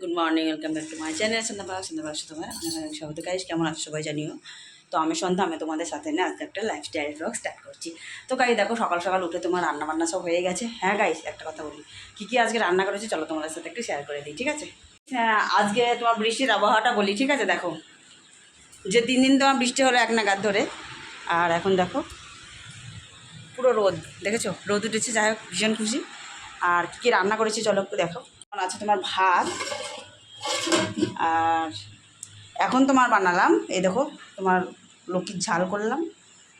Good morning welcome back to my channel Sandhyapara Sandhyapara তোমার অনেক স্বাগত গাইস কেমন আছো সবাই জানিও? তো আমি সন্ধ্যা, আমি তোমাদের সাথে নিয়ে আজকে একটা লাইফস্টাইল ব্লগ স্টার্ট করছি। তো গাই দেখো, সকাল সকাল উঠে তোমার রান্না বান্না সব হয়ে গেছে। হ্যাঁ গাইস একটা কথা বলি। কী কী আজকে রান্না করেছি চলো তোমাদের সাথে একটু শেয়ার করে দিই, ঠিক আছে? হ্যাঁ আজকে তোমার বৃষ্টির আবহাওয়াটা বলি, ঠিক আছে? দেখো, যে তিন দিন তোমার বৃষ্টি হলো এক নাগাদ ধরে, আর এখন দেখো, পুরো রোদ, দেখেছ? রোদ উঠেছে, যাই হোক, ভীষণ খুশি। আর কী রান্না করেছি চলো একটু দেখো। আছে তোমার ভাত? আর এখন তোমার বানালাম, এই দেখো, তোমার লক্ষ্মীর ঝাল করলাম।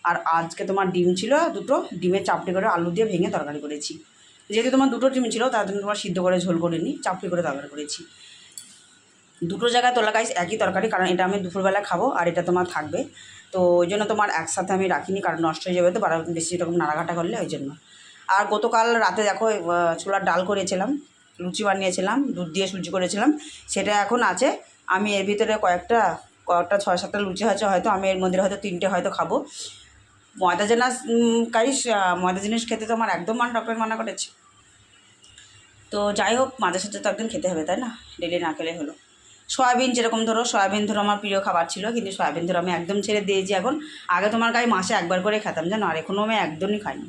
আর আজকে তোমার ডিম ছিল দুটো ডিমের চাপটি করে আলু দিয়ে ভেঙে তরকারি করেছি। যেহেতু তোমার দুটো ডিম ছিল, তার জন্য তোমার সিদ্ধ করে ঝোল করে নিই চাপটি করে তরকারি করেছি। দুটো জায়গায় তোলা গাইস একই তরকারি, কারণ এটা আমি দুপুরবেলা খাব, আর এটা তোমার থাকবে। তো ওই জন্য তোমার একসাথে আমি রাখিনি, কারণ নষ্ট হয়ে যাবে তো, বারা বেশি এরকম নাড়াঘাটা করলে, ওই জন্য। আর গতকাল রাতে দেখো ছোলার ডাল করেছিলাম। লুচি বানিয়েছিলাম, দুধ দিয়ে সুজি করেছিলাম, সেটা এখন আছে। আমি এর ভিতরে কয়েকটা কয়েকটা ছয় সাতটা লুচি আছে হয়তো আমি এর মধ্যে হয়তো তিনটে হয়তো খাব। ময়দা জিনিস কাইস ময়দা জিনিস খেতে তো আমার একদম মান ডক্টর মানা করেছে। তো যাই হোক, মাঝে সাথে তো একদিন খেতে হবে, তাই না? ডেলি না খেলে হলো। সয়াবিন যেরকম ধরো, সয়াবিন ধরো আমার প্রিয় খাবার ছিল, কিন্তু সয়াবিন ধরো আমি একদম ছেড়ে দিয়েছি এখন। আগে তোমার গায়ে মাসে একবার করে খেতাম, জানো? আর এখনও আমি একদমই খাইনি।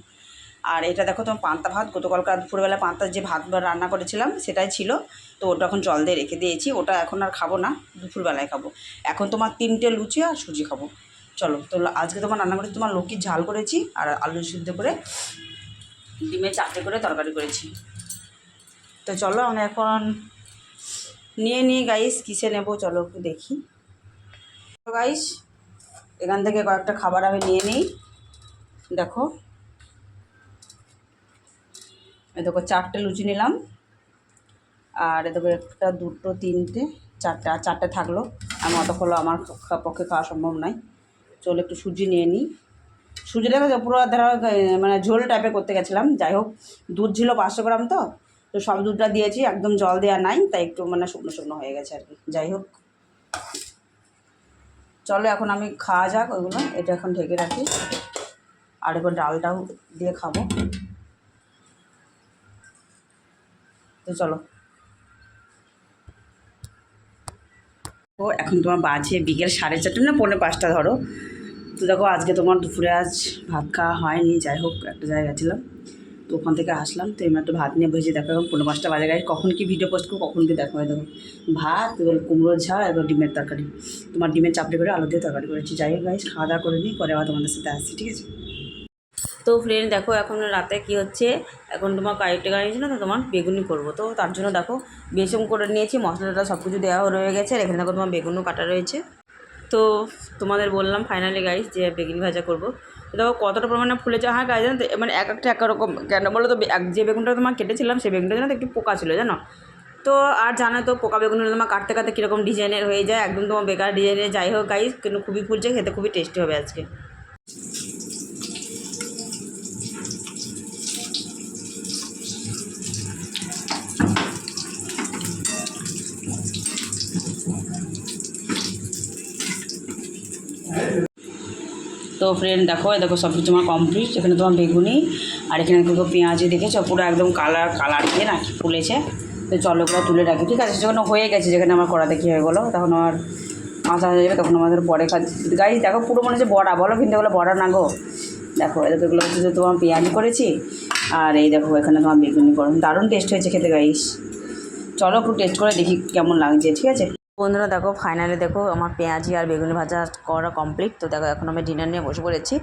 আর এটা দেখো তোমার পান্তা ভাত গতকালকার দুপুরবেলা পান্তার যে ভাত রান্না করেছিলাম সেটাই ছিল। তো ওটা এখন জল দিয়ে রেখে দিয়েছি, ওটা এখন আর খাব না, দুপুরবেলায় খাব। এখন তোমার তিনটে লুচি আর সুজি খাব। চলো, তো আজকে তোমার রান্না করেছি তোমার লক্ষ্মীর ঝাল করেছি আর আলু সিদ্ধ করে ডিমের চারটে করে তরকারি করেছি। তো চলো আমি এখন নিয়ে নিই গাইস কিসে নেব চলো একটু দেখি। গাইস এখান থেকে কয়েকটা খাবার আমি নিয়ে নিই। দেখো দেখো চারটে লুচি নিলাম। আর দেখো একটা, দুটো, তিনটে, চারটে, আর চারটে থাকল। আমি অত হলো, আমার পক্ষে খাওয়া সম্ভব নয়। চলো একটু সুজি নিয়ে নিই। সুজিটাকে পুরো ধরো মানে ঝোল টাইপের করতে গেছিলাম। যাই হোক, দুধ ছিল পাঁচশো গ্রাম তো। তো সব দুধটা দিয়েছি, একদম জল দেওয়া নাই, তাই একটু মানে শুকনো শুকনো হয়ে গেছে আর কি। যাই হোক। চলো এখন আমি খাওয়া যাক ওইগুলো। এটা এখন ঢেকে রাখি। আর এবার ডালটাও দিয়ে খাব। তো চলো। ও, এখন তোমার বাজে বিকেল সাড়ে চারটে না, পৌনে পাঁচটা ধরো। তো দেখো, আজকে তোমার দুপুরে আজ ভাত খাওয়া হয়নি, যাই হোক, একটা জায়গায় গেছিলাম। তো ওখান থেকে আসলাম, তো এমনি একটু ভাত নিয়ে বসে দেখো এখন পনেরো পাঁচটা বাজে। গাড়ি কখন কি ভিডিও পোস্ট করব, কখন কি দেখো দেখো। ভাত, এবার কুমড়োর ঝাল, এবার ডিমের তরকারি। তোমার ডিমের চাপড়ি করে আলু দিয়ে তরকারি করেছি। যাই হোক গাইস খাওয়া দাওয়া করে নিই পরে আবার তোমাদের সাথে আসছি, ঠিক আছে? তো ফ্রেন্ড দেখো, এখন রাতে কি হচ্ছে? এখন তোমার কারেক্টে গাড়ি ছিল তো তোমার বেগুনি করব। তো তার জন্য দেখো বেসম করে নিয়েছি, মশলাটা সব কিছু দেওয়া রয়ে গেছে, আর এখানে দেখো তোমার বেগুনও কাটা রয়েছে। তো তোমাদের বললাম ফাইনালি গাইস যে বেগুনি ভাজা করব। দেখো কতটা পরিমাণে ফুলেছে হ্যাঁ গাইজ জানো মানে এক একটা এক রকম, কেন বলো তো, এক যে বেগুনটা তোমার কেটেছিলাম, সেই বেগুনটা জানো তো একটু পোকা ছিল জানো? তো আর জানো তো, পোকা বেগুনগুলো তোমার কাটতে কাটতে কীরকম ডিজাইনের হয়ে যায়, একদম তোমার বেকার ডিজাইনের যাই হোক গাইস কিন্তু খুবই ফুলছে, খেতে খুবই টেস্টি হবে আজকে। তো ফ্রেন্ড দেখো দেখো, সব কিছু আমার কমপ্লিট এখানে তোমার বেগুনি, আর এখানে দেখো পেঁয়াজি দেখেছ? পুরো একদম কালার কালার দিয়ে না ফুলেছে। তো চলো তুলে রাখি, ঠিক আছে? যখন হয়ে গেছে, যেখানে আমার কড়াতে কী হয়ে গেলো, তখন আমার মাথা হয়ে যাবে, তখন আমাদের পরে গাই দেখো, পুরো মনে হচ্ছে বড়া। বলো কিন্তু এগুলো বড়া না গো? দেখো এদের এগুলো হচ্ছে তোমার পেঁয়াজি করেছি, আর এই দেখো, এখানে তোমার বেগুনি করো দারুণ টেস্ট হয়েছে খেতে গাইস চলো একটু টেস্ট করে দেখি কেমন লাগছে, ঠিক আছে? বন্ধুরা দেখো ফাইনালি দেখো আমার পেঁয়াজি আর বেগুনি ভাজা করা কমপ্লিট তো দেখো, এখন আমি ডিনার নিয়ে বসে পড়েছি।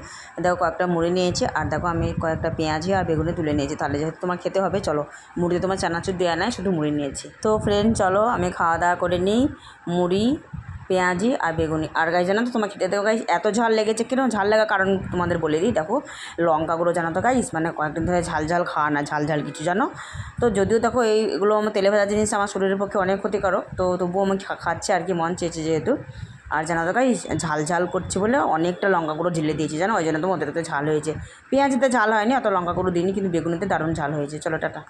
দেখো, কয়েকটা মুড়ি নিয়েছি। আর দেখো, আমি কয়েকটা পেঁয়াজি আর বেগুনে তুলে নিয়েছি। তাহলে যেহেতু তোমার খেতে হবে, চলো। মুড়িতে তোমার চানাচুর দেওয়া নাই, শুধু মুড়ি নিয়েছি। তো ফ্রেন্ড চলো, আমি খাওয়া দাওয়া করে নিই। মুড়ি পেঁয়াজি আর বেগুনি। আর গাই জানো তো তোমার খেতে দেবো গাইস এত ঝাল লেগেছে কেন? ঝাল লাগার কারণ তোমাদের বলে দিই, দেখো লঙ্কা গুঁড়ো জানো তো গাইস মানে কয়েকদিন ধরে ঝাল ঝাল খাওয়া না, ঝাল ঝাল কিছু জানো? তো যদিও দেখো এইগুলো আমার তেলে ভাজা জিনিস আমার শরীরের পক্ষে অনেক ক্ষতিকারক, তো তবুও আমি খাচ্ছি আর কি, মন চেয়েছে যেহেতু। আর জানো তো গাইস ঝাল ঝাল করছে বলে অনেকটা লঙ্কা গুঁড়ো ঢেলে দিয়েছি, জানো? ওই জন্য তো ওদেরতে ঝাল হয়েছে। পেঁয়াজিতে ঝাল হয়নি, অত লঙ্কা গুঁড়ো দিইনি, কিন্তু বেগুনিতে দারুণ ঝাল হয়েছে। চলো, টাটা।